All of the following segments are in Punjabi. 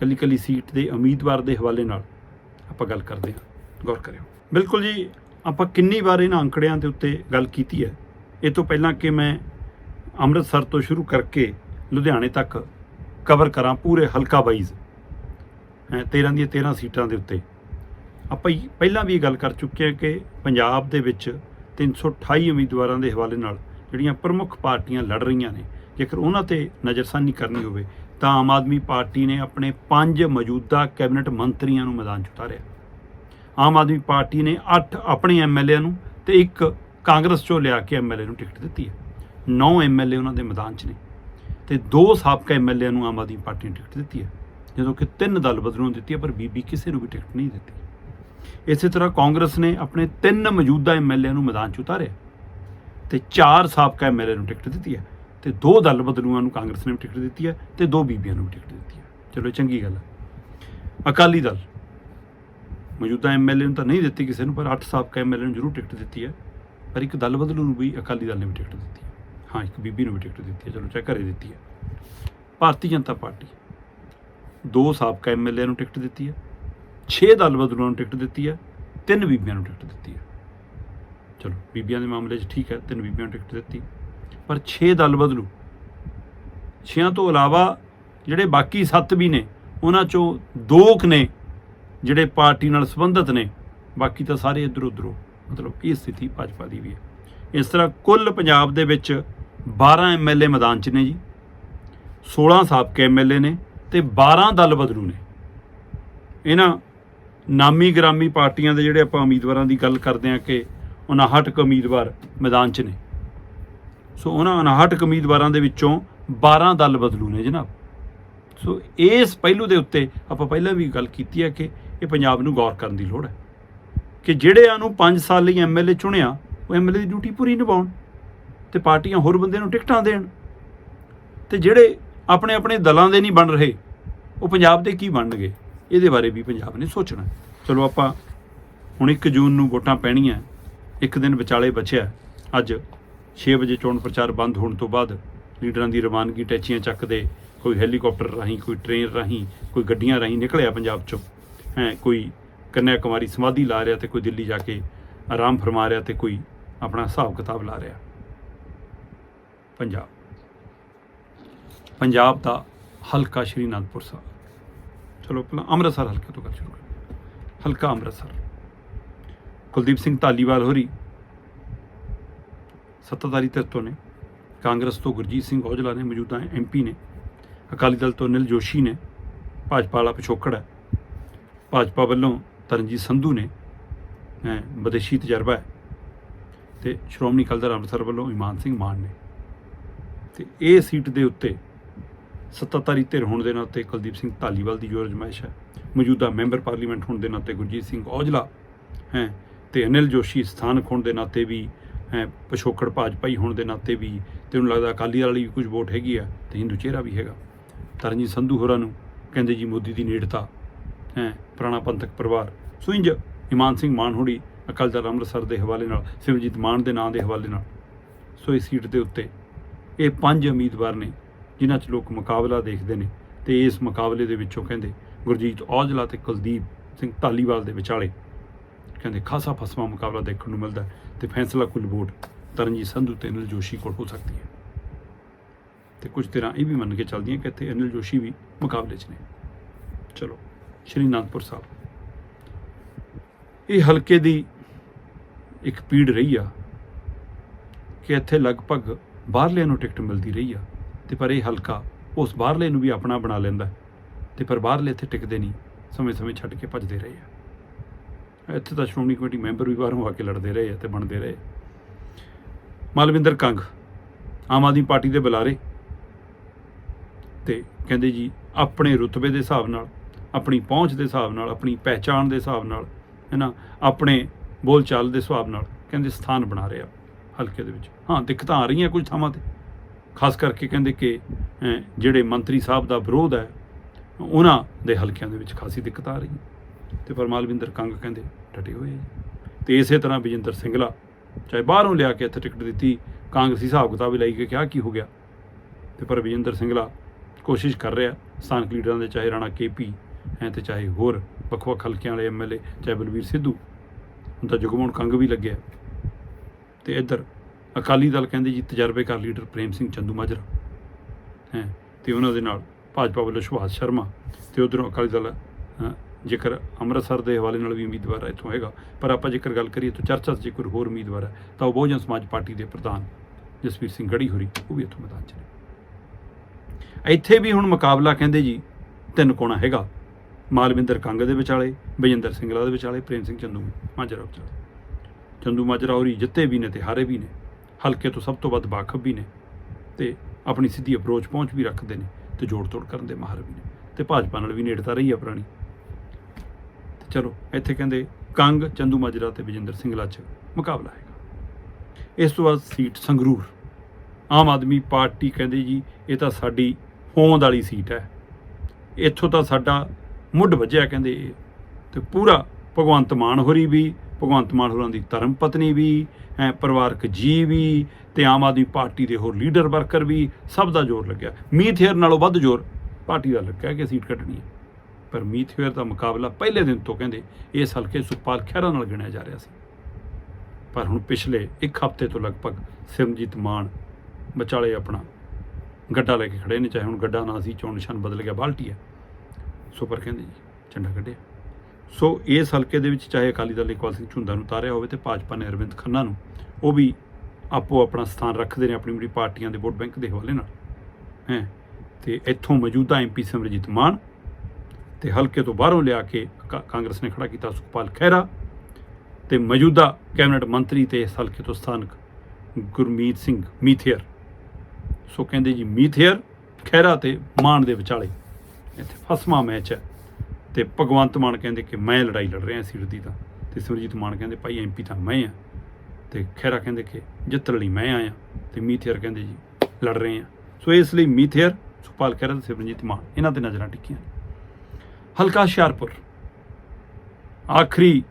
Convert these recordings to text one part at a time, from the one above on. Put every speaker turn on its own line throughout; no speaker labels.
ਕੱਲੀ ਕੱਲੀ ਸੀਟ ਦੇ ਉਮੀਦਵਾਰ ਦੇ ਹਵਾਲੇ ਨਾਲ ਆਪਾਂ ਗੱਲ ਕਰਦੇ ਹਾਂ। ਗੌਰ ਕਰਿਓ। ਬਿਲਕੁਲ ਜੀ, ਆਪਾਂ ਕਿੰਨੀ ਵਾਰ ਇਹਨਾਂ ਅੰਕੜਿਆਂ ਦੇ ਉੱਤੇ ਗੱਲ ਕੀਤੀ ਹੈ। ਇਹ ਤੋਂ ਪਹਿਲਾਂ ਕਿ ਮੈਂ ਅੰਮ੍ਰਿਤਸਰ ਤੋਂ ਸ਼ੁਰੂ ਕਰਕੇ ਲੁਧਿਆਣੇ ਤੱਕ ਕਵਰ ਕਰਾਂ ਪੂਰੇ ਹਲਕਾ ਵਾਈਜ਼, ਹੈ 13 ਦੀਆਂ 13 ਸੀਟਾਂ ਦੇ ਉੱਤੇ। ਆਪਾਂ ਪਹਿਲਾਂ ਵੀ ਇਹ ਗੱਲ ਕਰ ਚੁੱਕੇ ਹਾਂ ਕਿ ਪੰਜਾਬ ਦੇ ਵਿੱਚ 328 ਉਮੀਦਵਾਰਾਂ ਦੇ ਹਵਾਲੇ ਨਾਲ ਜਿਹੜੀਆਂ ਪ੍ਰਮੁੱਖ ਪਾਰਟੀਆਂ ਲੜ ਰਹੀਆਂ ਨੇ, ਜੇਕਰ ਉਹਨਾਂ ਤੇ ਨਜ਼ਰਸਾਨੀ ਕਰਨੀ ਹੋਵੇ ਤਾਂ ਆਮ ਆਦਮੀ ਪਾਰਟੀ ਨੇ ਆਪਣੇ ਪੰਜ ਮੌਜੂਦਾ ਕੈਬਨਿਟ ਮੰਤਰੀਆਂ ਨੂੰ ਮੈਦਾਨ 'ਚ ਉਤਾਰਿਆ। ਆਮ ਆਦਮੀ ਪਾਰਟੀ ਨੇ 8 ਆਪਣੇ ਐਮਐਲਏ ਨੂੰ ਤੇ ਇੱਕ ਕਾਂਗਰਸ ਚੋਂ ਲਿਆ ਕੇ ਐਮਐਲਏ ਨੂੰ ਟਿਕਟ ਦਿੱਤੀ ਹੈ। 9 ਐਮਐਲਏ ਉਹਨਾਂ ਦੇ ਮੈਦਾਨ 'ਚ ਨੇ ਤੇ ਦੋ ਸਾਬਕਾ ਐਮਐਲਏ ਨੂੰ ਆਮ ਆਦਮੀ ਪਾਰਟੀ ਨੇ ਟਿਕਟ ਦਿੱਤੀ ਹੈ। ਜਦੋਂ ਕਿ ਤਿੰਨ ਦਲ ਬਦਲੂ ਨੂੰ ਦਿੱਤੀ ਹੈ, ਪਰ ਬੀਬੀ ਕਿਸੇ ਨੂੰ ਵੀ ਟਿਕਟ ਨਹੀਂ ਦਿੱਤੀ। ਇਸੇ ਤਰ੍ਹਾਂ ਕਾਂਗਰਸ ਨੇ ਆਪਣੇ ਤਿੰਨ ਮੌਜੂਦਾ ਐਮਐਲਏ ਨੂੰ ਮੈਦਾਨ 'ਚ ਉਤਾਰਿਆ ਤੇ ਚਾਰ ਸਾਬਕਾ ਐਮਐਲਏ ਨੂੰ ਟਿਕਟ ਦਿੱਤੀ ਹੈ। ਤੇ ਦੋ ਦਲ ਬਦਲੂਆਂ ਨੂੰ ਕਾਂਗਰਸ ਨੇ ਵੀ ਟਿਕਟ ਦਿੱਤੀ ਹੈ ਤੇ ਦੋ ਬੀਬੀਆਂ ਨੂੰ ਵੀ ਟਿਕਟ ਦਿੱਤੀ ਹੈ। ਚਲੋ ਇਹ ਚੰਗੀ ਗੱਲ ਹੈ। ਅਕਾਲੀ ਦਲ, ਮੌਜੂਦਾ ਐਮਐਲਏ ਨੂੰ ਤਾਂ ਨਹੀਂ ਦਿੱਤੀ ਕਿਸੇ ਨੂੰ, ਪਰ 8 ਸਾਬਕਾ ਐਮਐਲਏ ਨੂੰ ਜ਼ਰੂਰ ਟਿਕਟ ਦਿੱਤੀ ਹੈ। ਪਰ ਇੱਕ ਦਲ ਬਦਲੂ ਨੂੰ ਵੀ ਅਕਾਲੀ ਦਲ ਨੇ ਵੀ ਟਿਕਟ ਦਿੱਤੀ ਹੈ। ਹਾਂ, ਇੱਕ ਬੀਬੀ ਨੂੰ ਵੀ ਟਿਕਟ ਦਿੱਤੀ ਹੈ। ਚਲੋ ਚਾਹੇ ਘਰੇ ਦਿੱਤੀ ਹੈ। ਭਾਰਤੀ ਜਨਤਾ ਪਾਰਟੀ, ਦੋ ਸਾਬਕਾ ਐਮਐਲਏ ਨੂੰ ਟਿਕਟ ਦਿੱਤੀ ਹੈ 6 ਦਲ ਬਦਲੂਆਂ ਨੂੰ ਟਿਕਟ ਦਿੱਤੀ ਹੈ, ਤਿੰਨ ਬੀਬੀਆਂ ਨੂੰ ਟਿਕਟ ਦਿੱਤੀ ਹੈ। ਚਲੋ, ਬੀਬੀਆਂ ਦੇ ਮਾਮਲੇ 'ਚ ਠੀਕ ਹੈ, ਤਿੰਨ ਬੀਬੀਆਂ ਨੂੰ ਟਿਕਟ ਦਿੱਤੀ। ਪਰ 6 ਦਲ ਬਦਲੂ। 6 ਤੋਂ ਇਲਾਵਾ ਜਿਹੜੇ ਬਾਕੀ 7 ਵੀ ਨੇ, ਉਹਨਾਂ ਚੋਂ ਦੋ ਕੁ ਨੇ ਜਿਹੜੇ ਪਾਰਟੀ ਨਾਲ ਸੰਬੰਧਿਤ ਨੇ, ਬਾਕੀ ਤਾਂ ਸਾਰੇ ਇੱਧਰ ਉੱਧਰੋਂ, ਮਤਲਬ ਇਹ ਸਥਿਤੀ ਭਾਜਪਾ ਦੀ ਵੀ ਹੈ। ਇਸ ਤਰ੍ਹਾਂ ਕੁੱਲ ਪੰਜਾਬ ਦੇ ਵਿੱਚ 12 ਐਮਐਲਏ ਮੈਦਾਨ 'ਚ ਨੇ ਜੀ 16 ਸਾਬਕਾ ਐਮਐਲਏ ਨੇ ਤੇ 12 ਦਲ ਬਦਲੂ ਨੇ। ਇਹਨਾਂ ਨਾਮੀ ਗ੍ਰਾਮੀ ਪਾਰਟੀਆਂ ਦੇ ਜਿਹੜੇ ਆਪਾਂ ਉਮੀਦਵਾਰਾਂ ਦੀ ਗੱਲ ਕਰਦੇ ਹਾਂ ਕਿ 59 ਕੁ ਉਮੀਦਵਾਰ ਮੈਦਾਨ 'ਚ ਨੇ। ਸੋ ਉਹਨਾਂ 59 ਕੁ ਉਮੀਦਵਾਰਾਂ ਦੇ ਵਿੱਚੋਂ 12 ਦਲ ਬਦਲੂ ਨੇ ਜਨਾਬ। ਸੋ ਇਸ ਪਹਿਲੂ ਦੇ ਉੱਤੇ ਆਪਾਂ ਪਹਿਲਾਂ ਵੀ ਗੱਲ ਕੀਤੀ ਹੈ ਕਿ ਇਹ ਪੰਜਾਬ ਨੂੰ ਗੌਰ ਕਰਨ ਦੀ ਲੋੜ ਹੈ ਕਿ ਜਿਹੜਿਆਂ ਨੂੰ 5 ਸਾਲ ਲਈ ਐਮਐਲਏ ਚੁਣਿਆ, ਉਹ ਐਮਐਲਏ ਦੀ ਡਿਊਟੀ ਪੂਰੀ ਨਿਭਾਉਣ ਤੇ ਪਾਰਟੀਆਂ ਹੋਰ ਬੰਦੇ ਨੂੰ ਟਿਕਟਾਂ ਦੇਣ ਤੇ ਜਿਹੜੇ ਆਪਣੇ ਆਪਣੇ ਦਲਾਂ ਦੇ ਨਹੀਂ ਬਣ ਰਹੇ, ਉਹ ਪੰਜਾਬ ਦੇ ਕੀ ਬਣਨਗੇ? ਇਹਦੇ ਬਾਰੇ ਵੀ ਪੰਜਾਬ ਨੇ ਸੋਚਣਾ। ਚਲੋ ਆਪਾਂ ਹੁਣ 1 ਜੂਨ ਨੂੰ ਵੋਟਾਂ ਪੈਣੀਆਂ, ਇੱਕ ਦਿਨ ਵਿਚਾਲੇ ਬਚਿਆ, ਅੱਜ 6 ਵਜੇ ਚੋਣ ਪ੍ਰਚਾਰ ਬੰਦ ਹੋਣ ਤੋਂ ਬਾਅਦ ਲੀਡਰਾਂ ਦੀ ਰਵਾਨਗੀ ਟੈਚੀਆਂ ਚੱਕਦੇ ਕੋਈ ਹੈਲੀਕਾਪਟਰ ਰਾਹੀਂ, ਕੋਈ ਟ੍ਰੇਨ ਰਾਹੀਂ, ਕੋਈ ਗੱਡੀਆਂ ਰਾਹੀਂ ਨਿਕਲਿਆ ਪੰਜਾਬ ਚੋਂ। ਹੈ, ਕੋਈ ਕੰਨਿਆ ਕੁਮਾਰੀ ਸਮਾਧੀ ਲਾ ਰਿਹਾ ਤੇ ਕੋਈ ਦਿੱਲੀ ਜਾ ਕੇ ਆਰਾਮ ਫਰਮਾ ਰਿਹਾ ਤੇ ਕੋਈ ਆਪਣਾ ਹਿਸਾਬ ਕਿਤਾਬ ਲਾ ਰਿਹਾ। ਪੰਜਾਬ। ਪੰਜਾਬ ਦਾ ਹਲਕਾ ਸ਼੍ਰੀ ਅਨੰਦਪੁਰ ਸਾਹਿਬ। ਚਲੋ ਪਹਿਲਾਂ ਅੰਮ੍ਰਿਤਸਰ ਹਲਕੇ ਤੋਂ ਗੱਲ ਸ਼ੁਰੂ ਕਰਦੇ ਹਲਕਾ ਅੰਮ੍ਰਿਤਸਰ। ਕੁਲਦੀਪ ਸਿੰਘ ਧਾਲੀਵਾਲ ਹੋਰੀ ਸੱਤਾਧਾਰੀ ਧਿਰ ਤੋਂ ਨੇ, ਕਾਂਗਰਸ ਤੋਂ ਗੁਰਜੀਤ ਸਿੰਘ ਔਜਲਾ ਨੇ, ਮੌਜੂਦਾ ਐਮਪੀ ਨੇ, ਅਕਾਲੀ ਦਲ ਤੋਂ ਅਨਿਲ ਜੋਸ਼ੀ ਨੇ, ਭਾਜਪਾ ਵਾਲਾ ਪਿਛੋਕੜ ਹੈ। ਭਾਜਪਾ ਵੱਲੋਂ ਤਰਨਜੀਤ ਸੰਧੂ ਨੇ ਵਿਦੇਸ਼ੀ ਤਜਰਬਾ ਹੈ। ਤੇ ਸ਼੍ਰੋਮਣੀ ਅਕਾਲੀ ਦਲ ਅੰਮ੍ਰਿਤਸਰ ਵੱਲੋਂ ਇਮਾਨ ਸਿੰਘ ਮਾਨ ਨੇ। ਤੇ ਇਹ ਸੀਟ ਦੇ ਉੱਤੇ ਸੱਤਾਧਾਰੀ ਧਿਰ ਹੋਣ ਦੇ ਨਾਤੇ ਕੁਲਦੀਪ ਸਿੰਘ ਧਾਲੀਵਾਲ ਦੀ ਜ਼ੋਰ ਅਜਮਾਇਸ਼ ਹੈ, ਮੌਜੂਦਾ ਮੈਂਬਰ ਪਾਰਲੀਮੈਂਟ ਹੋਣ ਦੇ ਨਾਤੇ ਗੁਰਜੀਤ ਸਿੰਘ ਔਜਲਾ ਹੈ, ਤੇ ਅਨਿਲ ਜੋਸ਼ੀ ਸਥਾਨਕ ਹੋਣ ਦੇ ਨਾਤੇ ਵੀ ਹੈ, ਪਿਛੋਕੜ ਭਾਜਪਾਈ ਹੋਣ ਦੇ ਨਾਤੇ ਵੀ ਤੇ ਉਹਨੂੰ ਲੱਗਦਾ ਅਕਾਲੀ ਦਲ ਵਾਲੀ ਵੀ ਕੁਝ ਵੋਟ ਹੈਗੀ ਆ ਤੇ ਹਿੰਦੂ ਚਿਹਰਾ ਵੀ ਹੈਗਾ। ਤਰਨਜੀਤ ਸੰਧੂ ਹੋਰਾਂ ਨੂੰ ਕਹਿੰਦੇ ਜੀ ਮੋਦੀ ਦੀ ਨੇੜਤਾ, ਹੈ, ਪੁਰਾਣਾ ਪੰਥਕ ਪਰਿਵਾਰ। ਸੋ ਇੰਜ ਇਮਾਨ ਸਿੰਘ ਮਾਨਹੋੜੀ ਅਕਾਲੀ ਦਲ ਅੰਮ੍ਰਿਤਸਰ ਦੇ ਹਵਾਲੇ ਨਾਲ, ਸਿਮਰਜੀਤ ਮਾਨ ਦੇ ਨਾਂ ਦੇ ਹਵਾਲੇ ਨਾਲ। ਸੋ ਇਸ ਸੀਟ ਦੇ ਉੱਤੇ ਇਹ ਪੰਜ ਉਮੀਦਵਾਰ ਨੇ, ਜਿਨ੍ਹਾਂ 'ਚ ਲੋਕ ਮੁਕਾਬਲਾ ਦੇਖਦੇ ਨੇ ਤੇ ਇਸ ਮੁਕਾਬਲੇ ਦੇ ਵਿੱਚੋਂ ਕਹਿੰਦੇ ਗੁਰਜੀਤ ਔਜਲਾ ਤੇ ਕੁਲਦੀਪ ਸਿੰਘ ਧਾਲੀਵਾਲ ਦੇ ਵਿਚਾਲੇ ਕਹਿੰਦੇ ਖਾਸਾ ਫਸਵਾ ਮੁਕਾਬਲਾ ਦੇਖਣ ਨੂੰ ਮਿਲਦਾ। ਤੇ ਫੈਸਲਾ ਕੁੱਲ ਵੋਟ ਤਰਨਜੀਤ ਸੰਧੂ ਤੇ ਅਨਿਲ ਜੋਸ਼ੀ ਕੋਲ ਹੋ ਸਕਦੀ ਹੈ। ਤੇ ਕੁਝ ਤਰ੍ਹਾਂ ਇਹ ਵੀ ਮੰਨ ਕੇ ਚੱਲਦੀਆਂ ਕਿ ਇੱਥੇ ਅਨਿਲ ਜੋਸ਼ੀ ਵੀ ਮੁਕਾਬਲੇ 'ਚ ਨੇ। ਚਲੋ, ਸ਼੍ਰੀ ਅਨੰਦਪੁਰ ਸਾਹਿਬ। ਇਹ ਹਲਕੇ ਦੀ ਇੱਕ ਪੀੜ ਰਹੀ ਆ ਕਿ ਇੱਥੇ ਲਗਭਗ ਬਾਹਰਲਿਆਂ ਨੂੰ ਟਿਕਟ ਮਿਲਦੀ ਰਹੀ ਆ। ਤੇ ਪਰ ਇਹ ਹਲਕਾ ਉਸ ਬਾਹਰਲੇ ਨੂੰ ਵੀ ਆਪਣਾ ਬਣਾ ਲੈਂਦਾ ਹੈ। ਤੇ ਪਰ ਬਾਹਰਲੇ ਇੱਥੇ ਟਿਕਦੇ ਨਹੀਂ, ਸਮੇਂ-ਸਮੇਂ ਛੱਡ ਕੇ ਭੱਜਦੇ ਰਹੇ ਆ। ਇੱਥੇ ਤਾਂ ਸ਼੍ਰੋਮਣੀ ਕਮੇਟੀ ਮੈਂਬਰ ਵੀ ਬਾਹਰੋਂ ਆ ਕੇ ਲੜਦੇ ਰਹੇ ਆ ਤੇ ਬਣਦੇ ਰਹੇ। ਮਲਵਿੰਦਰ ਕੰਗ, ਆਮ ਆਦਮੀ ਪਾਰਟੀ ਦੇ ਬੁਲਾਰੇ। ਤੇ ਕਹਿੰਦੇ ਜੀ, ਆਪਣੇ ਰੁਤਬੇ ਦੇ ਹਿਸਾਬ ਨਾਲ, ਆਪਣੀ ਪਹੁੰਚ ਦੇ ਹਿਸਾਬ ਨਾਲ, ਆਪਣੀ ਪਹਿਚਾਣ ਦੇ ਹਿਸਾਬ ਨਾਲ, ਹੈ ਨਾ, ਆਪਣੇ ਬੋਲਚਾਲ ਦੇ ਹਿਸਾਬ ਨਾਲ ਕਹਿੰਦੇ ਸਥਾਨ ਬਣਾ ਰਿਹਾ ਹਲਕੇ ਦੇ ਵਿੱਚ। ਹਾਂ, ਦਿੱਕਤਾਂ ਆ ਰਹੀਆਂ ਕੁਝ ਥਾਵਾਂ ਤੇ। ਖਾਸ ਕਰਕੇ ਕਹਿੰਦੇ ਕਿ ਜਿਹੜੇ ਮੰਤਰੀ ਸਾਹਿਬ ਦਾ ਵਿਰੋਧ ਹੈ, ਉਹਨਾਂ ਦੇ ਹਲਕਿਆਂ ਦੇ ਵਿੱਚ ਖਾਸੀ ਦਿੱਕਤ ਆ ਰਹੀ ਹੈ ਤੇ ਪਰ ਮਾਲਵਿੰਦਰ ਕੰਗ ਕਹਿੰਦੇ, ਡਟੇ ਹੋਏ ਜੀ। ਤੇ ਇਸੇ ਤਰ੍ਹਾਂ ਵਿਜੇਂਦਰ ਸਿੰਗਲਾ ਚਾਹੇ ਬਾਹਰੋਂ ਲਿਆ ਕੇ ਇੱਥੇ ਟਿਕਟ ਦਿੱਤੀ, ਕਾਂਗਰਸੀ ਹਿਸਾਬ ਕਿਤਾਬ ਵੀ ਲਾਈ ਕਿ ਕਿਹਾ ਕੀ ਹੋ ਗਿਆ। ਤੇ ਪਰ ਵਿਜੇਂਦਰ ਸਿੰਗਲਾ ਕੋਸ਼ਿਸ਼ ਕਰ ਰਿਹਾ, ਸਥਾਨਕ ਲੀਡਰਾਂ ਦੇ ਚਾਹੇ ਰਾਣਾ ਕੇਪੀ ਹੈ ਤੇ ਚਾਹੇ ਹੋਰ ਵੱਖ-ਵੱਖ ਹਲਕਿਆਂ ਵਾਲੇ ਐਮਐਲਏ ਚਾਹੇ ਬਲਵੀਰ ਸਿੱਧੂ, ਹੁਣ ਤਾਂ ਜਗਮੋਹਨ ਕੰਗ ਵੀ ਲੱਗਿਆ। ਤੇ ਇੱਧਰ ਅਕਾਲੀ ਦਲ ਕਹਿੰਦੇ ਜੀ, ਤਜਰਬੇਕਾਰ ਲੀਡਰ ਪ੍ਰੇਮ ਸਿੰਘ ਚੰਦੂ ਮਾਜਰਾ। ਹੈ, ਤੇ ਉਹਨਾਂ ਦੇ ਨਾਲ ਭਾਜਪਾ ਵੱਲੋਂ ਸੁਭਾਸ਼ ਸ਼ਰਮਾ ਤੇ ਉਧਰੋਂ ਅਕਾਲੀ ਦਲ ਜੇਕਰ ਅੰਮ੍ਰਿਤਸਰ ਦੇ ਹਵਾਲੇ ਨਾਲ ਵੀ ਉਮੀਦਵਾਰ ਇੱਥੋਂ ਹੈਗਾ ਪਰ ਆਪਾਂ ਜੇਕਰ ਗੱਲ ਕਰੀਏ ਤਾਂ ਚਰਚਾ 'ਚ ਜੇ ਕੋਈ ਹੋਰ ਉਮੀਦਵਾਰ ਹੈ, ਤਾਂ ਉਹ ਬਹੁਜਨ ਸਮਾਜ ਪਾਰਟੀ ਦੇ ਪ੍ਰਧਾਨ ਜਸਵੀਰ ਸਿੰਘ ਗੜੀ ਹੋਰੀ, ਉਹ ਵੀ ਇੱਥੋਂ ਮੈਦਾਨ 'ਚ ਨੇ। ਇੱਥੇ ਵੀ ਹੁਣ ਮੁਕਾਬਲਾ ਕਹਿੰਦੇ ਜੀ ਤਿੰਨ ਕੋਣਾ ਹੈਗਾ। ਮਾਲਵਿੰਦਰ ਕੰਗ ਦੇ ਵਿਚਾਲੇ, ਬਜਿੰਦਰ ਸਿੰਘਲਾ ਦੇ ਵਿਚਾਲੇ, ਪ੍ਰੇਮ ਸਿੰਘ ਚੰਦੂ, ਮਾਜਰਾ ਵਿਚਾਲੇ। ਚੰਦੂ, ਮਾਜਰਾ ਹੋਰੀ ਜਿੱਤੇ ਵੀ ਨੇ ਤੇ ਹਾਰੇ ਵੀ ਨੇ। ਹਲਕੇ ਤੋਂ ਸਭ ਤੋਂ ਵੱਧ ਬਾਖਬ ਵੀ ਨੇ ਤੇ ਆਪਣੀ ਸਿੱਧੀ ਅਪਰੋਚ ਪਹੁੰਚ ਵੀ ਰੱਖਦੇ ਨੇ ਤੇ ਜੋੜ ਤੋੜ ਕਰਨ ਦੇ ਮਾਹਰ ਵੀ ਨੇ। ਤੇ ਭਾਜਪਾ ਨਾਲ ਵੀ ਨੇੜਤਾ ਰਹੀ ਆ ਪੁਰਾਣੀ। ਚਲੋ, ਇੱਥੇ ਕਹਿੰਦੇ, ਕੰਗ ਚੰਦੂ ਮਾਜਰਾ ਤੇ ਬਜਿੰਦਰ ਸਿੰਘਲਾ 'ਚ ਮੁਕਾਬਲਾ ਹੈਗਾ। ਇਸ ਤੋਂ ਬਾਅਦ ਸੀਟ ਸੰਗਰੂਰ। ਆਮ ਆਦਮੀ ਪਾਰਟੀ ਕਹਿੰਦੇ ਜੀ, ਇਹ ਤਾਂ ਸਾਡੀ ਹੋਂਦ ਵਾਲੀ ਸੀਟ ਹੈ। ਇੱਥੋਂ ਤਾਂ ਸਾਡਾ ਮੁੱਢ ਵੱਜਿਆ ਕਹਿੰਦੇ ਇਹ। ਤੇ ਪੂਰਾ ਭਗਵੰਤ ਮਾਨ ਹੋਰੀ ਵੀ, ਭਗਵੰਤ ਮਾਨ ਹੋਰਾਂ ਦੀ ਧਰਮ ਪਤਨੀ ਵੀ ਹੈ ਪਰਿਵਾਰਕ ਜੀ ਵੀ, ਤੇ ਆਮ ਆਦਮੀ ਪਾਰਟੀ ਦੇ ਹੋਰ ਲੀਡਰ ਵਰਕਰ ਵੀ, ਸਭ ਦਾ ਜ਼ੋਰ ਲੱਗਿਆ। ਮੀਤ ਹੇਅਰ ਨਾਲੋਂ ਵੱਧ ਜ਼ੋਰ ਪਾਰਟੀ ਦਾ ਲੱਗਿਆ ਕਿ ਸੀਟ ਕੱਢਣੀ ਹੈ। ਪਰ ਮੀਥਵੇਅਰ ਦਾ ਮੁਕਾਬਲਾ ਪਹਿਲੇ ਦਿਨ ਤੋਂ ਕਹਿੰਦੇ ਇਸ ਹਲਕੇ ਸੁਖਪਾਲ ਖਹਿਰਾ ਨਾਲ ਗਿਣਿਆ ਜਾ ਰਿਹਾ ਸੀ। ਪਰ ਹੁਣ ਪਿਛਲੇ ਇੱਕ ਹਫ਼ਤੇ ਤੋਂ ਲਗਭਗ ਸਿਮਰਜੀਤ ਮਾਨ ਵਿਚਾਲੇ ਆਪਣਾ ਗੱਡਾ ਲੈ ਕੇ ਖੜੇ ਨੇ, ਚਾਹੇ ਹੁਣ ਗੱਡਾ ਨਾ ਸੀ, ਚੋਣ ਨਿਸ਼ਾਨ ਬਦਲ ਗਿਆ, ਬਾਲਟੀ ਹੈ। ਸੋ ਪਰ ਕਹਿੰਦੇ ਜੀ, ਝੰਡਾ ਕੱਢਿਆ। ਸੋ ਇਸ ਹਲਕੇ ਦੇ ਵਿੱਚ ਚਾਹੇ ਅਕਾਲੀ ਦਲ ਨੇ ਇਕਬਾਲ ਸਿੰਘ ਝੁੰਦਾ ਨੂੰ ਉਤਾਰਿਆ ਹੋਵੇ ਤੇ ਭਾਜਪਾ ਨੇ ਅਰਵਿੰਦ ਖੰਨਾ ਨੂੰ, ਉਹ ਵੀ ਆਪੋ ਆਪਣਾ ਸਥਾਨ ਰੱਖਦੇ ਨੇ ਆਪਣੀ ਆਪਣੀ ਪਾਰਟੀਆਂ ਦੇ ਵੋਟ ਬੈਂਕ ਦੇ ਹਵਾਲੇ ਨਾਲ। ਹੈ, ਤੇ ਇੱਥੋਂ ਮੌਜੂਦਾ ਐਮਪੀ ਸਿਮਰਜੀਤ ਮਾਨ ਤੇ ਹਲਕੇ ਤੋਂ ਬਾਹਰੋਂ ਲਿਆ ਕੇ ਕਾ- ਕਾਂਗਰਸ ਨੇ ਖੜਾ ਕੀਤਾ ਸੁਖਪਾਲ ਖਹਿਰਾ ਤੇ ਮੌਜੂਦਾ ਕੈਬਨਿਟ ਮੰਤਰੀ ਤੇ ਇਸ ਹਲਕੇ ਤੋਂ ਸਥਾਨਕ ਗੁਰਮੀਤ ਸਿੰਘ ਮੀਥੇਰ ਸੋ ਕਹਿੰਦੇ ਜੀ ਮੀਥੇਰ ਖਹਿਰਾ ਤੇ ਮਾਨ ਦੇ ਵਿਚਾਲੇ। ਇੱਥੇ ਫਸਮਾ ਮੈਚ ਹੈ ਤੇ ਭਗਵੰਤ ਮਾਨ ਕਹਿੰਦੇ ਕਿ ਮੈਂ ਲੜਾਈ ਲੜ ਰਿਹਾ ਸੀਟ ਦੀ ਤਾਂ। ਤੇ ਸੁਰਜੀਤ ਮਾਨ ਕਹਿੰਦੇ, ਭਾਈ ਐਮਪੀ ਤਾਂ ਮੈਂ ਆ ਤੇ ਖਹਿਰਾ ਕਹਿੰਦੇ ਕਿ ਜਿੱਤਣ ਲਈ ਮੈਂ ਆਇਆ। ਤੇ ਮੀਥੇਰ ਕਹਿੰਦੇ ਜੀ, ਲੜ ਰਹੇ ਆ ਸੋ ਇਸ ਲਈ ਮੀਥੇਰ ਸੁਖਪਾਲ ਖਹਿਰਾ ਤੇ ਸਿਮਰਨਜੀਤ ਮਾਨ, ਇਹਨਾਂ ਤੇ ਨਜ਼ਰਾਂ ਟਿੱਕੀਆਂ ਹਲਕਾ ਹੁਸ਼ਿਆਰਪੁਰ। ਆਖਰੀ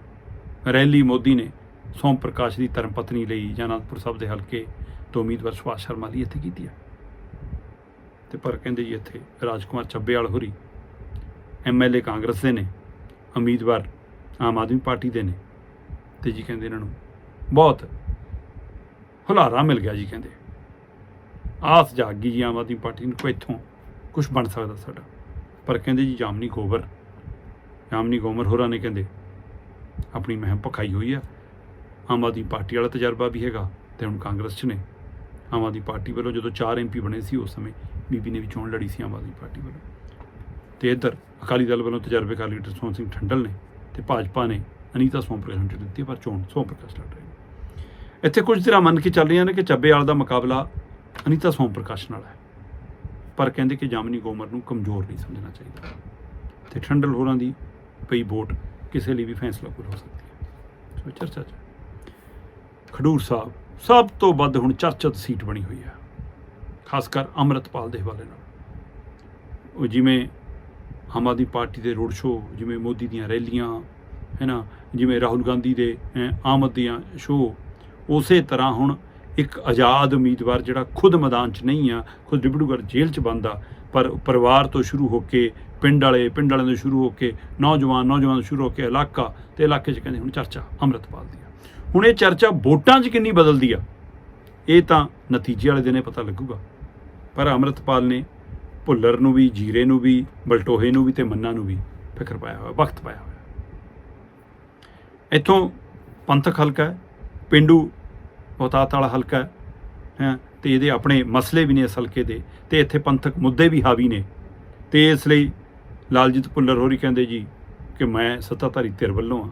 ਰੈਲੀ ਮੋਦੀ ਨੇ ਸੋਮ ਪ੍ਰਕਾਸ਼ ਦੀ ਧਰਮਪਤਨੀ ਲਈ ਜਾਂ ਅਨੰਦਪੁਰ ਸਾਹਿਬ ਦੇ ਹਲਕੇ ਤੋਂ ਉਮੀਦਵਾਰ ਸੁਭਾਸ਼ ਸ਼ਰਮਾ ਲਈ ਇੱਥੇ ਕੀਤੀ ਹੈ ਤੇ ਪਰ ਕਹਿੰਦੇ ਜੀ ਇੱਥੇ ਰਾਜਕੁਮਾਰ ਚੱਬੇਵਾਲ ਹੋਰੀ ਐਮਐਲਏ ਕਾਂਗਰਸ ਦੇ ਨੇ, ਉਮੀਦਵਾਰ ਆਮ ਆਦਮੀ ਪਾਰਟੀ ਦੇ ਨੇ। ਤੇ ਜੀ ਕਹਿੰਦੇ ਇਹਨਾਂ ਨੂੰ ਬਹੁਤ ਹੁਲਾਰਾ ਮਿਲ ਗਿਆ ਜੀ ਕਹਿੰਦੇ। ਆਸ ਜਾਗ ਗਈ ਜੀ ਆਮ ਆਦਮੀ ਪਾਰਟੀ ਨੂੰ ਕੋਈ ਇੱਥੋਂ ਕੁਝ ਬਣ ਸਕਦਾ ਸਾਡਾ। ਪਰ ਕਹਿੰਦੇ ਜੀ ਜਾਮਨੀ ਗੋਬਰ। ਜਾਮਨੀ ਗੋਮਰ ਹੋਰਾਂ ਨੇ ਕਹਿੰਦੇ, ਆਪਣੀ ਮਹਿਮ ਪਖਾਈ ਹੋਈ ਆ। ਆਮ ਆਦਮੀ ਪਾਰਟੀ ਵਾਲਾ ਤਜਰਬਾ ਵੀ ਹੈਗਾ ਤੇ ਹੁਣ ਕਾਂਗਰਸ 'ਚ ਨੇ। ਆਮ ਆਦਮੀ ਪਾਰਟੀ ਵੱਲੋਂ ਜਦੋਂ 4 ਐਮਪੀ ਬਣੇ ਸੀ, ਉਸ ਸਮੇਂ ਬੀਬੀ ਨੇ ਵੀ ਚੋਣ ਲੜੀ ਸੀ ਆਮ ਆਦਮੀ ਪਾਰਟੀ ਵੱਲੋਂ। ਤੇ ਇੱਧਰ ਅਕਾਲੀ ਦਲ ਵੱਲੋਂ ਤਜਰਬੇਕਾਰ ਲੀਡਰ ਸੋਹਣ ਸਿੰਘ ਠੰਡਲ ਨੇ ਤੇ ਭਾਜਪਾ ਨੇ ਅਨੀਤਾ ਸੋਮ ਪ੍ਰਕਾਸ਼ ਨੂੰ ਦਿੱਤੀ ਪਰ ਚੋਣ ਸੋਮ ਪ੍ਰਕਾਸ਼ ਲੜ ਰਹੇ ਨੇ। ਇੱਥੇ ਕੁਝ ਧਿਰਾਂ ਮੰਨ ਕੇ ਚੱਲ ਰਹੀਆਂ ਨੇ ਕਿ ਚੱਬੇਵਾਲ ਦਾ ਮੁਕਾਬਲਾ ਅਨੀਤਾ ਸੋਮ ਪ੍ਰਕਾਸ਼ ਨਾਲ ਹੈ। ਪਰ ਕਹਿੰਦੇ ਕਿ ਜਾਮਨੀ ਗੋਮਰ ਨੂੰ ਕਮਜ਼ੋਰ ਨਹੀਂ ਸਮਝਣਾ ਚਾਹੀਦਾ। ਤੇ ਠੰਡਲ ਹੋਰਾਂ ਦੀ ਪਈ ਵੋਟ ਕਿਸੇ ਲਈ ਵੀ ਫੈਸਲਾ ਕੁਝ ਹੋ ਸਕਦੀ ਹੈ। ਸੋ ਚਰਚਾ ਚ। ਖਡੂਰ ਸਾਹਿਬ, ਸਭ ਤੋਂ ਵੱਧ ਹੁਣ ਚਰਚਿਤ ਸੀਟ ਬਣੀ ਹੋਈ ਹੈ। ਖਾਸ ਕਰ ਅੰਮ੍ਰਿਤਪਾਲ ਦੇ ਹਵਾਲੇ ਨਾਲ। ਉਹ ਜਿਵੇਂ ਆਮ ਆਦਮੀ ਪਾਰਟੀ ਦੇ ਰੋਡ ਸ਼ੋਅ, ਜਿਵੇਂ ਮੋਦੀ ਦੀਆਂ ਰੈਲੀਆਂ, ਹੈ ਨਾ? ਜਿਵੇਂ ਰਾਹੁਲ ਗਾਂਧੀ ਦੇ ਆਮਦ ਦੀਆਂ ਸ਼ੋਅ, ਉਸੇ ਤਰ੍ਹਾਂ ਹੁਣ ਇੱਕ ਆਜ਼ਾਦ ਉਮੀਦਵਾਰ ਜਿਹੜਾ ਖੁਦ ਮੈਦਾਨ 'ਚ ਨਹੀਂ ਆ, ਖੁਦ ਡਿਬੜੂਗੜ੍ਹ ਜੇਲ੍ਹ 'ਚ ਬੰਦਾ ਪਰ ਪਰਿਵਾਰ ਤੋਂ ਸ਼ੁਰੂ ਹੋ ਕੇ ਪਿੰਡ ਵਾਲੇ, ਪਿੰਡ ਵਾਲਿਆਂ ਤੋਂ ਸ਼ੁਰੂ ਹੋ ਕੇ ਨੌਜਵਾਨ ਨੌਜਵਾਨ ਤੋਂ ਸ਼ੁਰੂ ਹੋ ਕੇ ਇਲਾਕਾ ਤੇ ਇਲਾਕੇ 'ਚ ਕਹਿੰਦੇ ਹੁਣ ਚਰਚਾ ਅੰਮ੍ਰਿਤਪਾਲ ਦੀ ਹੁਣ ਇਹ ਚਰਚਾ ਵੋਟਾਂ 'ਚ ਕਿੰਨੀ ਬਦਲਦੀ ਆ? ਇਹ ਤਾਂ ਨਤੀਜੇ ਵਾਲੇ ਦਿਨੇ ਪਤਾ ਲੱਗੂਗਾ। ਪਰ ਅੰਮ੍ਰਿਤਪਾਲ ਨੇ ਭੁੱਲਰ ਨੂੰ ਵੀ, ਜੀਰੇ ਨੂੰ ਵੀ, ਬਲਟੋਹੇ ਨੂੰ ਵੀ ਤੇ ਮੰਨਾ ਨੂੰ ਵੀ ਫਿਕਰ ਪਾਇਆ ਹੋਇਆ, ਵਕਤ ਪਾਇਆ ਹੋਇਆ। ਇੱਥੋਂ ਪੰਥਕ ਹਲਕਾ ਹੈ, ਪਿੰਡੂ ਬਹੁਤਾਤ ਵਾਲਾ ਹਲਕਾ ਹੈ ਹੈਂ, ਤੇ ਇਹਦੇ ਆਪਣੇ ਮਸਲੇ ਵੀ ਨੇ ਇਸ ਹਲਕੇ ਦੇ ਤੇ ਇੱਥੇ ਪੰਥਕ ਮੁੱਦੇ ਵੀ ਹਾਵੀ ਨੇ। ਤੇ ਇਸ ਲਈ ਲਾਲਜੀਤ ਭੁੱਲਰ ਹੋਰੀ ਕਹਿੰਦੇ ਜੀ ਕਿ ਮੈਂ ਸੱਤਾਧਾਰੀ ਧਿਰ ਵੱਲੋਂ ਆ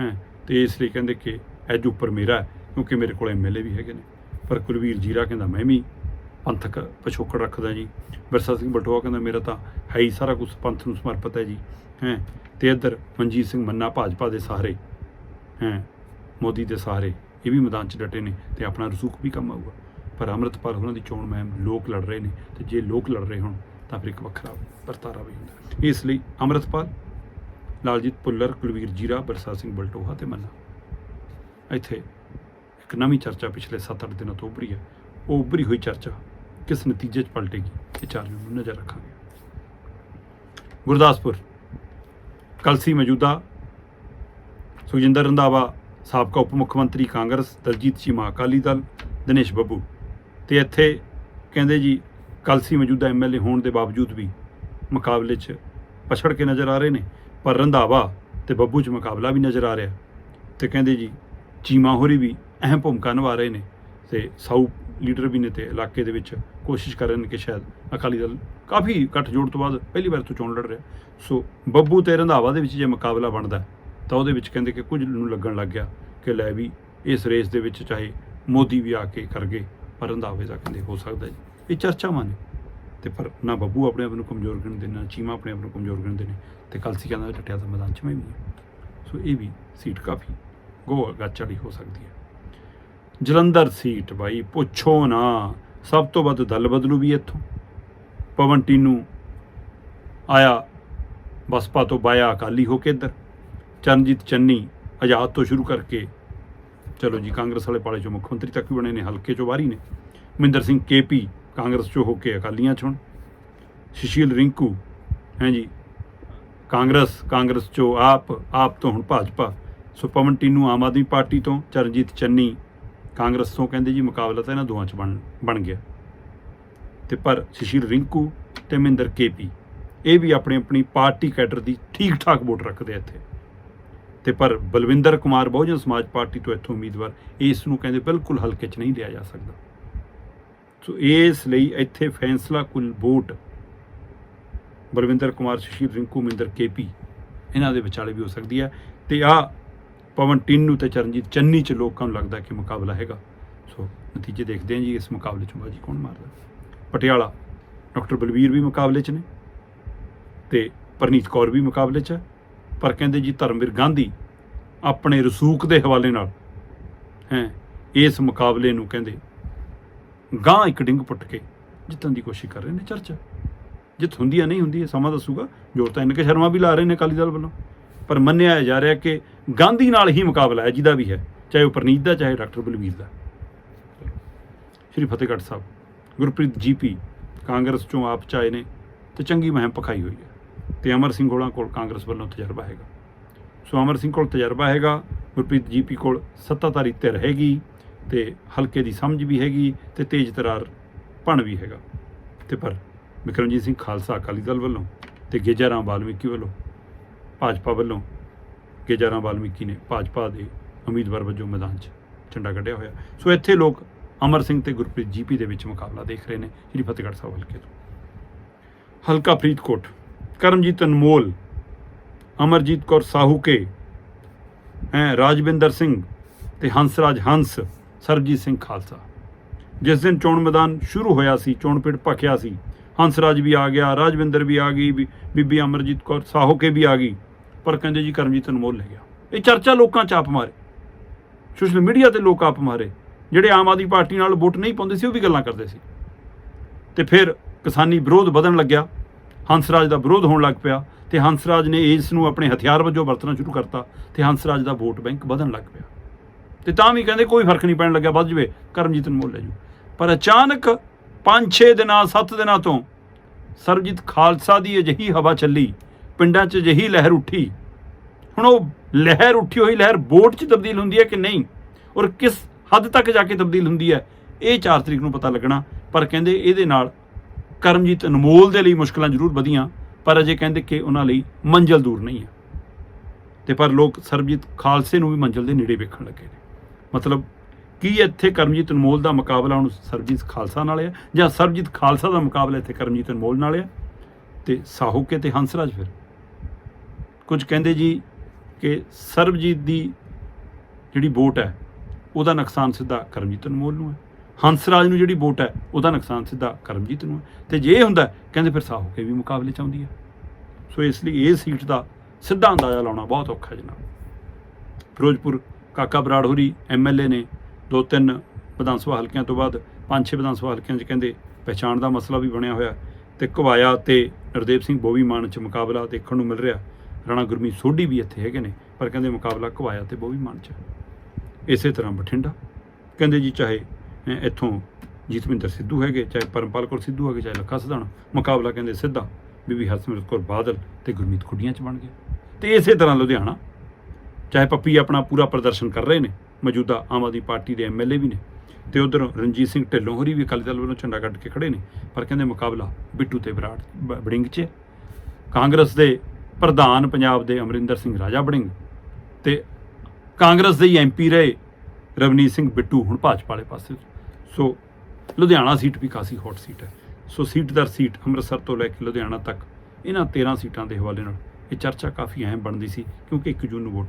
ਹੈ ਤੇ ਇਸ ਲਈ ਕਹਿੰਦੇ ਕਿ ਐਜ ਉੱਪਰ ਮੇਰਾ ਕਿਉਂਕਿ ਮੇਰੇ ਕੋਲ ਐਮਐਲਏ ਵੀ ਹੈਗੇ ਨੇ। ਪਰ ਕੁਲਵੀਰ ਜੀਰਾ ਕਹਿੰਦਾ ਮੈਂ ਵੀ ਪੰਥਕ ਪਿਛੋਕੜ ਰੱਖਦਾ ਜੀ। ਵਿਰਸਾ ਸਿੰਘ ਬਟੋਆ ਕਹਿੰਦਾ ਮੇਰਾ ਤਾਂ ਹੈ ਹੀ ਸਾਰਾ ਕੁਝ ਪੰਥ ਨੂੰ ਸਮਰਪਿਤ ਹੈ ਜੀ। ਹੈ ਤੇ ਇੱਧਰ ਮਨਜੀਤ ਸਿੰਘ ਮੰਨਾ ਭਾਜਪਾ ਦੇ ਸਹਾਰੇ ਹੈ ਮੋਦੀ ਦੇ ਸਹਾਰੇ। ਇਹ ਵੀ ਮੈਦਾਨ 'ਚ ਡਟੇ ਨੇ ਤੇ ਆਪਣਾ ਰਸੂਖ ਵੀ ਕੰਮ ਆਊਗਾ। ਪਰ ਅੰਮ੍ਰਿਤਪਾਲ ਉਹਨਾਂ ਦੀ ਚੋਣ ਮਹਿਮ ਲੋਕ ਲੜ ਰਹੇ ਨੇ ਤੇ ਜੇ ਲੋਕ ਲੜ ਰਹੇ ਹੋਣ ਤਾਂ ਫਿਰ ਇੱਕ ਵੱਖਰਾ ਵਰਤਾਰਾ ਵੀ ਹੁੰਦਾ ਇਸ ਲਈ ਅੰਮ੍ਰਿਤਪਾਲ, ਲਾਲਜੀਤ ਭੁੱਲਰ, ਕੁਲਵੀਰ ਜੀਰਾ, ਬਰਸਾ ਸਿੰਘ ਬਲਟੋਹਾ ਤੇ ਮੰਨਾ ਇੱਥੇ ਇੱਕ ਨਵੀਂ ਚਰਚਾ ਪਿਛਲੇ 7-8 ਦਿਨਾਂ ਤੋਂ ਉੱਭਰੀ ਹੈ। ਉਹ ਉੱਭਰੀ ਹੋਈ ਚਰਚਾ ਕਿਸ ਨਤੀਜੇ 'ਚ ਪਲਟੇਗੀ ਇਹ ਚਾਰ ਨੂੰ ਨਜ਼ਰ ਰੱਖਾਂਗੇ। ਗੁਰਦਾਸਪੁਰ ਕਲਸੀ ਮੌਜੂਦਾ ਸੁਖਜਿੰਦਰ ਰੰਧਾਵਾ ਸਾਬਕਾ ਉਪ ਮੁੱਖ ਮੰਤਰੀ ਕਾਂਗਰਸ ਦਲਜੀਤ ਚੀਮਾ ਅਕਾਲੀ ਦਲ, ਦਿਨੇਸ਼ ਬੱਬੂ। ਤੇ ਇੱਥੇ ਕਹਿੰਦੇ ਜੀ ਕਲਸੀ ਮੌਜੂਦਾ ਐਮਐਲਏ ਹੋਣ ਦੇ ਬਾਵਜੂਦ ਵੀ ਮੁਕਾਬਲੇ 'ਚ ਪਛੜ ਕੇ ਨਜ਼ਰ ਆ ਰਹੇ ਨੇ, ਪਰ ਰੰਧਾਵਾ ਤੇ ਬੱਬੂ 'ਚ ਮੁਕਾਬਲਾ ਵੀ ਨਜ਼ਰ ਆ ਰਿਹਾ। ਤੇ ਕਹਿੰਦੇ ਜੀ, ਚੀਮਾ ਹੋਰੀ ਵੀ ਅਹਿਮ ਭੂਮਿਕਾ ਨਿਭਾ ਰਹੇ ਨੇ ਤੇ ਸਾਊ ਲੀਡਰ ਵੀ ਨੇ ਤੇ ਇਲਾਕੇ ਦੇ ਵਿੱਚ ਕੋਸ਼ਿਸ਼ ਕਰ ਰਹੇ ਨੇ ਕਿ ਸ਼ਾਇਦ ਅਕਾਲੀ ਦਲ ਕਾਫੀ ਜੋੜ ਤੋਂ ਬਾਅਦ ਪਹਿਲੀ ਵਾਰ ਤੋਂ ਚੋਣ ਲੜ ਰਿਹਾ। ਸੋ ਬੱਬੂ ਤੇ ਰੰਧਾਵਾ ਦੇ ਵਿੱਚ ਜੇ ਮੁਕਾਬਲਾ ਬਣਦਾ ਤਾਂ ਉਹਦੇ ਵਿੱਚ ਕਹਿੰਦੇ ਕਿ ਕੁਝ ਨੂੰ ਲੱਗਣ ਲੱਗ ਗਿਆ ਕਿ ਲੈ ਵੀ ਇਸ ਰੇਸ ਦੇ ਵਿੱਚ ਚਾਹੇ ਮੋਦੀ ਵੀ ਆ ਕੇ ਕਰ ਗਏ, ਪਰ ਰੰਧਾਵੇ ਦਾ ਕਹਿੰਦੇ ਹੋ ਸਕਦਾ ਜੀ। ਇਹ ਚਰਚਾਵਾਂ ਨੇ। ਤੇ ਪਰ ਨਾ ਬੱਬੂ ਆਪਣੇ ਆਪ ਨੂੰ ਕਮਜ਼ੋਰ ਗਿਣਦੇ ਨਾ ਚੀਮਾ ਆਪਣੇ ਆਪ ਨੂੰ ਕਮਜ਼ੋਰ ਗਿਣਦੇ ਨੇ। ਤੇ ਕਲਸੀ ਕਹਿੰਦਾ ਟੱਟਿਆ ਦਾ ਮੈਦਾਨ ਚ ਮੈਂ ਵੀ ਹਾਂ। ਸੋ ਇਹ ਵੀ ਸੀਟ ਕਾਫੀ ਗੋ ਗੱਚ ਵਾਲੀ ਹੋ ਸਕਦੀ ਹੈ। ਜਲੰਧਰ ਸੀਟ ਬਾਈ, ਪੁੱਛੋ ਨਾ, ਸਭ ਤੋਂ ਵੱਧ ਦਲ ਬਦਲੂ ਵੀ ਇੱਥੋਂ। ਪਵਨ ਟੀਨੂ ਆਇਆ, ਬਸਪਾ ਤੋਂ ਬਾਇਆ ਅਕਾਲੀ ਹੋ ਕੇ ਇੱਧਰ। ਚਰਨਜੀਤ ਚੰਨੀ ਆਜ਼ਾਦ ਤੋਂ ਸ਼ੁਰੂ ਕਰਕੇ। ਚਲੋ ਜੀ, ਕਾਂਗਰਸ ਵਾਲੇ ਪਾਲੇ ਚੋਂ ਮੁੱਖ ਮੰਤਰੀ ਤੱਕ ਵੀ ਬਣੇ ਨੇ, ਹਲਕੇ ਚੋਂ ਬਾਹਰੀ ਨੇ। ਮਹਿੰਦਰ ਸਿੰਘ ਕੇਪੀ ਕਾਂਗਰਸ ਚੋਂ ਹੋ ਕੇ ਅਕਾਲੀਆਂ ਚ। ਹੁਣ ਸੁਸ਼ੀਲ ਰਿੰਕੂ, ਹੈ ਜੀ, ਕਾਂਗਰਸ ਕਾਂਗਰਸ ਚੋਂ ਆਪ ਆਪ ਤੋਂ ਹੁਣ ਭਾਜਪਾ। ਸੋ ਪਵਨ ਟੀਨੂ ਆਮ ਆਦਮੀ ਪਾਰਟੀ ਤੋਂ, ਚਰਨਜੀਤ ਚੰਨੀ ਕਾਂਗਰਸ ਤੋਂ ਕਹਿੰਦੇ ਜੀ ਮੁਕਾਬਲਾ ਤਾਂ ਇਹਨਾਂ ਦੋਵਾਂ ਚ ਬਣ ਬਣ ਗਿਆ। ਤੇ ਪਰ ਸੁਸ਼ੀਲ ਰਿੰਕੂ ਤੇ ਮਹਿੰਦਰ ਕੇਪੀ, ਇਹ ਵੀ ਆਪਣੀ ਆਪਣੀ ਪਾਰਟੀ ਕੈਡਰ ਦੀ ਠੀਕ ਠਾਕ ਵੋਟ ਰੱਖਦੇ ਇੱਥੇ। ਤੇ ਪਰ ਬਲਵਿੰਦਰ ਕੁਮਾਰ ਬਹੁਜਨ ਸਮਾਜ ਪਾਰਟੀ ਤੋਂ ਇੱਥੋਂ ਉਮੀਦਵਾਰ ਇਸ ਨੂੰ ਕਹਿੰਦੇ ਬਿਲਕੁਲ ਹਲਕੇ 'ਚ ਨਹੀਂ ਲਿਆ ਜਾ ਸਕਦਾ। ਸੋ ਇਸ ਲਈ ਇੱਥੇ ਫੈਸਲਾ ਕੁੱਲ ਵੋਟ ਬਲਵਿੰਦਰ ਕੁਮਾਰ ਸੁਸ਼ੀਲ ਰਿੰਕੂ, ਮਹਿੰਦਰ ਕੇਪੀ, ਇਹਨਾਂ ਦੇ ਵਿਚਾਲੇ ਵੀ ਹੋ ਸਕਦੀ ਹੈ। ਤੇ ਆ ਪਵਨ ਟਿੰਨੂ ਤੇ ਚਰਨਜੀਤ ਚੰਨੀ ਚ ਲੋਕਾਂ ਨੂੰ ਲੱਗਦਾ ਕਿ ਮੁਕਾਬਲਾ ਹੈਗਾ। ਸੋ ਨਤੀਜੇ ਦੇਖਦੇ ਹਾਂ ਜੀ, ਇਸ ਮੁਕਾਬਲੇ ਚੋਂ ਬਾਜੀ ਕੌਣ ਮਾਰਦਾ। ਪਟਿਆਲਾ, ਡਾਕਟਰ ਬਲਵੀਰ ਵੀ ਮੁਕਾਬਲੇ 'ਚ ਨੇ ਤੇ ਪਰਨੀਤ ਕੌਰ ਵੀ ਮੁਕਾਬਲੇ 'ਚ ਹੈ। ਪਰ ਕਹਿੰਦੇ ਜੀ ਧਰਮਵੀਰ ਗਾਂਧੀ ਆਪਣੇ ਰਸੂਖ ਦੇ ਹਵਾਲੇ ਨਾਲ, ਹੈ, ਇਸ ਮੁਕਾਬਲੇ ਨੂੰ ਕਹਿੰਦੇ ਗਾਂ ਇੱਕ ਡਿੰਗ ਪੁੱਟ ਕੇ ਜਿੱਤਣ ਦੀ ਕੋਸ਼ਿਸ਼ ਕਰ ਰਹੇ ਨੇ ਚਰਚਾ। ਜਿੱਤ ਹੁੰਦੀ ਆ, ਨਹੀਂ ਹੁੰਦੀ ਹੈ ਸਮਾਂ ਦੱਸੂਗਾ। ਜੋਰ ਤਾਂ ਇਨਕੇ ਸ਼ਰਮਾ ਵੀ ਲਾ ਰਹੇ ਨੇ ਅਕਾਲੀ ਦਲ ਵੱਲੋਂ। ਪਰ ਮੰਨਿਆ ਜਾ ਰਿਹਾ ਕਿ ਗਾਂਧੀ ਨਾਲ ਹੀ ਮੁਕਾਬਲਾ ਹੈ, ਜਿਹਦਾ ਵੀ ਹੈ, ਚਾਹੇ ਉਹ ਪ੍ਰਨੀਤ ਦਾ, ਚਾਹੇ ਡਾਕਟਰ ਬਲਵੀਰ ਦਾ। ਸ਼੍ਰੀ ਫਤਿਹਗੜ੍ਹ ਸਾਹਿਬ, ਗੁਰਪ੍ਰੀਤ ਜੀਪੀ ਕਾਂਗਰਸ ਚੋਂ ਆਪ ਚਾਏ ਨੇ ਤੇ ਚੰਗੀ ਮਹਿਮ ਪਖਾਈ ਹੋਈ ਹੈ। ਤੇ ਅਮਰ ਸਿੰਘ ਹੋਲਾਂ ਕੋਲ ਕਾਂਗਰਸ ਵੱਲੋਂ ਤਜਰਬਾ ਹੈਗਾ। ਸੋ ਅਮਰ ਸਿੰਘ ਕੋਲ ਤਜਰਬਾ ਹੈਗਾ, ਗੁਰਪ੍ਰੀਤ ਜੀਪੀ ਕੋਲ ਸੱਤਾਧਾਰੀ ਧਿਰ ਹੈਗੀ ਤੇ ਹਲਕੇ ਦੀ ਸਮਝ ਵੀ ਹੈਗੀ ਤੇ ਤੇਜ਼ ਤਰਾਰ ਭਣ ਵੀ ਹੈਗਾ। ਤੇ ਪਰ ਵਿਕਰਮਜੀਤ ਸਿੰਘ ਖਾਲਸਾ ਅਕਾਲੀ ਦਲ ਵੱਲੋਂ ਤੇ ਗੇਜਾ ਰਾਮ ਵਾਲਮੀਕੀ ਵੱਲੋਂ, ਭਾਜਪਾ ਵੱਲੋਂ ਗੇਜਾ ਰਾਮ ਵਾਲਮੀਕੀ ਨੇ ਭਾਜਪਾ ਦੇ ਉਮੀਦਵਾਰ ਵਜੋਂ ਮੈਦਾਨ 'ਚ ਝੰਡਾ ਕੱਢਿਆ ਹੋਇਆ। ਸੋ ਇੱਥੇ ਲੋਕ ਅਮਰ ਸਿੰਘ ਤੇ ਗੁਰਪ੍ਰੀਤ ਜੀਪੀ ਦੇ ਵਿੱਚ ਮੁਕਾਬਲਾ ਦੇਖ ਰਹੇ ਨੇ, ਸ਼੍ਰੀ ਫਤਿਹਗੜ੍ਹ ਸਾਹਿਬ ਹਲਕੇ ਤੋਂ। ਹਲਕਾ ਫਰੀਦਕੋਟ ਕਰਮਜੀਤ ਅਨਮੋਲ, ਅਮਰਜੀਤ ਕੌਰ ਸਾਹੂ ਕੇ ਹੈ, ਰਾਜਵਿੰਦਰ ਸਿੰਘ ਤੇ ਹੰਸਰਾਜ ਹੰਸ, ਸਰਬਜੀਤ ਸਿੰਘ ਖਾਲਸਾ। ਜਿਸ ਦਿਨ ਚੋਣ ਮੈਦਾਨ ਸ਼ੁਰੂ ਹੋਇਆ ਸੀ, ਚੋਣ ਪਿੰਡ ਭਖਿਆ ਸੀ, ਹੰਸਰਾਜ ਵੀ ਆ ਗਿਆ, ਰਾਜਵਿੰਦਰ ਵੀ ਆ ਗਈ ਬੀ- ਬੀਬੀ ਅਮਰਜੀਤ ਕੌਰ ਸਾਹੋ ਕੇ ਵੀ ਆ ਗਈ, ਪਰ ਕਹਿੰਦੇ ਜੀ ਕਰਮਜੀਤ ਅਨਮੋਲ ਲੈ ਗਿਆ। ਇਹ ਚਰਚਾ ਲੋਕਾਂ ਚ ਆਪ ਮਾਰੇ। ਸੋਸ਼ਲ ਮੀਡੀਆ ਤੇ ਲੋਕ ਆਪ ਮਾਰੇ। ਜਿਹੜੇ ਆਮ ਆਦਮੀ ਪਾਰਟੀ ਨਾਲ ਵੋਟ ਨਹੀਂ ਪਾਉਂਦੇ ਸੀ, ਉਹ ਵੀ ਗੱਲਾਂ ਕਰਦੇ ਸੀ। ਤੇ ਫਿਰ ਕਿਸਾਨੀ ਵਿਰੋਧ ਵਧਣ ਲੱਗਿਆ। ਹੰਸਰਾਜ ਦਾ ਵਿਰੋਧ ਹੋਣ ਲੱਗ ਪਿਆ ਤੇ ਹੰਸਰਾਜ ਨੇ ਇਸ ਨੂੰ ਆਪਣੇ ਹਥਿਆਰ ਵਜੋਂ ਵਰਤਣਾ ਸ਼ੁਰੂ ਕਰਤਾ ਤੇ ਹੰਸਰਾਜ ਦਾ ਵੋਟ ਬੈਂਕ ਵਧਣ ਲੱਗ ਪਿਆ। ਤੇ ਤਾਂ ਵੀ ਕਹਿੰਦੇ ਕੋਈ ਫ਼ਰਕ ਨਹੀਂ ਪੈਣ ਲੱਗਿਆ, ਵੱਧ ਜਵੇ, ਕਰਮਜੀਤ ਅਨਮੋਲ ਲੈ ਜੂ ਪਰ ਅਚਾਨਕ 5-6 ਦਿਨਾਂ 7 ਦਿਨਾਂ ਤੋਂ ਸਰਬਜੀਤ ਖਾਲਸਾ ਦੀ ਅਜਿਹੀ ਹਵਾ ਚੱਲੀ, ਪਿੰਡਾਂ 'ਚ ਅਜਿਹੀ ਲਹਿਰ ਉੱਠੀ। ਹੁਣ ਉਹ ਲਹਿਰ ਉੱਠੀ ਹੋਈ, ਲਹਿਰ ਵੋਟ 'ਚ ਤਬਦੀਲ ਹੁੰਦੀ ਹੈ ਕਿ ਨਹੀਂ? ਔਰ ਕਿਸ ਹੱਦ ਤੱਕ ਜਾ ਕੇ ਤਬਦੀਲ ਹੁੰਦੀ ਹੈ? ਇਹ 4 ਤਰੀਕ ਨੂੰ ਪਤਾ ਲੱਗਣਾ, ਪਰ ਕਹਿੰਦੇ ਇਹਦੇ ਨਾਲ ਕਰਮਜੀਤ ਅਨਮੋਲ ਦੇ ਲਈ ਮੁਸ਼ਕਲਾਂ ਜ਼ਰੂਰ ਵਧੀਆਂ, ਪਰ ਅਜੇ ਕਹਿੰਦੇ ਕਿ ਉਹਨਾਂ ਲਈ ਮੰਜ਼ਲ ਦੂਰ ਨਹੀਂ ਹੈ। ਤੇ ਪਰ ਲੋਕ ਸਰਬਜੀਤ ਖਾਲਸੇ ਨੂੰ ਵੀ ਮੰਜ਼ਲ ਦੇ ਨੇੜੇ ਵੇਖਣ ਲੱਗੇ ਨੇ। ਮਤਲਬ ਕੀ ਇੱਥੇ ਕਰਮਜੀਤ ਅਨਮੋਲ ਦਾ ਮੁਕਾਬਲਾ ਹੁਣ ਸਰਬਜੀਤ ਖਾਲਸਾ ਨਾਲ ਹੈ ਜਾਂ ਸਰਬਜੀਤ ਖਾਲਸਾ ਦਾ ਮੁਕਾਬਲਾ ਇੱਥੇ ਕਰਮਜੀਤ ਅਨਮੋਲ ਨਾਲ ਹੈ? ਤੇ ਸਾਹੂਕੇ ਤੇ ਹੰਸਰਾਜ ਫਿਰ? ਕੁਝ ਕਹਿੰਦੇ ਜੀ ਕਿ ਸਰਬਜੀਤ ਦੀ ਜਿਹੜੀ ਵੋਟ ਹੈ, ਉਹਦਾ ਨੁਕਸਾਨ ਸਿੱਧਾ ਕਰਮਜੀਤ ਅਨਮੋਲ ਨੂੰ ਹੈ। ਹੰਸਰਾਜ ਨੂੰ ਜਿਹੜੀ ਵੋਟ ਹੈ, ਉਹਦਾ ਨੁਕਸਾਨ ਸਿੱਧਾ ਕਰਮਜੀਤ ਨੂੰ ਹੈ। ਤੇ ਜੇ ਇਹ ਹੁੰਦਾ ਕਹਿੰਦੇ ਫਿਰ ਸਾਹੂਕੇ ਵੀ ਮੁਕਾਬਲੇ ਚ ਆਉਂਦੀ ਹੈ। ਸੋ ਇਸ ਲਈ ਇਹ ਸੀਟ ਦਾ ਸਿੱਧਾ ਅੰਦਾਜ਼ਾ ਲਾਉਣਾ ਬਹੁਤ ਔਖਾ ਜਨਾਬ। ਫਿਰੋਜ਼ਪੁਰ ਕਾਕਾ ਬਰਾੜ ਹੋਰੀ ਐਮਐਲਏ ਨੇ ਦੋ ਤਿੰਨ ਵਿਧਾਨ ਸਭਾ ਹਲਕਿਆਂ ਤੋਂ ਬਾਅਦ ਪੰਜ ਛੇ ਵਿਧਾਨ ਸਭਾ ਹਲਕਿਆਂ 'ਚ ਕਹਿੰਦੇ ਪਛਾਣ ਦਾ ਮਸਲਾ ਵੀ ਬਣਿਆ ਹੋਇਆ। ਤੇ ਘਵਾਇਆ ਤੇ ਨਰਦੇਵ ਸਿੰਘ ਬੋਵੀ ਮਾਨ 'ਚ ਮੁਕਾਬਲਾ ਦੇਖਣ ਨੂੰ ਮਿਲ ਰਿਹਾ। ਰਾਣਾ ਗੁਰਮੀਤ ਸੋਢੀ ਵੀ ਇੱਥੇ ਹੈਗੇ ਨੇ, ਪਰ ਕਹਿੰਦੇ ਮੁਕਾਬਲਾ ਘਵਾਇਆ ਤੇ ਬੋਵੀ ਮਾਨ 'ਚ। ਇਸੇ ਤਰ੍ਹਾਂ ਬਠਿੰਡਾ। ਕਹਿੰਦੇ ਜੀ ਚਾਹੇ ਇੱਥੋਂ ਜੀਤਵਿੰਦਰ ਸਿੱਧੂ ਹੈਗੇ, ਚਾਹੇ ਪਰਮਪਾਲ ਕੌਰ ਸਿੱਧੂ ਹੈਗੇ, ਚਾਹੇ ਲੱਖਾ ਸਿਧਾਣਾ, ਮੁਕਾਬਲਾ ਕਹਿੰਦੇ ਸਿੱਧਾ, ਬੀਬੀ ਹਰਸਿਮਰਤ ਕੌਰ ਬਾਦਲ ਤੇ ਗੁਰਮੀਤ ਖੁੱਡੀਆਂ ਚ ਬਣ ਗਿਆ ਤੇ ਇਸੇ ਤਰ੍ਹਾਂ ਲੁਧਿਆਣਾ, ਚਾਹੇ ਪੱਪੀ ਆਪਣਾ ਪੂਰਾ ਪ੍ਰਦਰਸ਼ਨ ਕਰ ਰਹੇ ਨੇ, ਮੌਜੂਦਾ ਆਮ ਆਦਮੀ ਪਾਰਟੀ ਦੇ ਐਮਐਲਏ ਵੀ ਨੇ, ਤੇ ਉਧਰ ਰਣਜੀਤ ਸਿੰਘ ਢਿੱਲੋਂ ਹੋਰੀ ਵੀ ਅਕਾਲੀ ਦਲ ਵੱਲੋਂ ਝੰਡਾ ਕੱਢ ਕੇ ਖੜੇ ਨੇ, ਪਰ ਕਹਿੰਦੇ ਮੁਕਾਬਲਾ ਬਿੱਟੂ ਤੇ ਵਿਰਾਟ ਬ- ਬੜਿੰਗ 'ਚ ਕਾਂਗਰਸ ਦੇ ਪ੍ਰਧਾਨ ਪੰਜਾਬ ਦੇ ਅਮਰਿੰਦਰ ਸਿੰਘ ਰਾਜਾ ਬੜਿੰਗ ਤੇ ਕਾਂਗਰਸ ਦੇ ਹੀ ਐਮਪੀ ਰਹੇ ਰਵਨੀਤ ਸਿੰਘ ਬਿੱਟੂ ਹੁਣ ਭਾਜਪਾ ਵਾਲੇ ਪਾਸੇ। ਸੋ ਲੁਧਿਆਣਾ ਸੀਟ ਵੀ ਕਾਫੀ ਹੌਟ ਸੀਟ ਹੈ। ਸੋ ਸੀਟ ਦਰ ਸੀਟ ਅੰਮ੍ਰਿਤਸਰ ਤੋਂ ਲੈ ਕੇ ਲੁਧਿਆਣਾ ਤੱਕ ਇਹਨਾਂ 13 ਸੀਟਾਂ ਦੇ ਹਵਾਲੇ ਨਾਲ ਇਹ ਚਰਚਾ ਕਾਫੀ ਅਹਿਮ ਬਣਦੀ ਸੀ ਕਿਉਂਕਿ 1 ਜੂਨ ਨੂੰ ਵੋਟ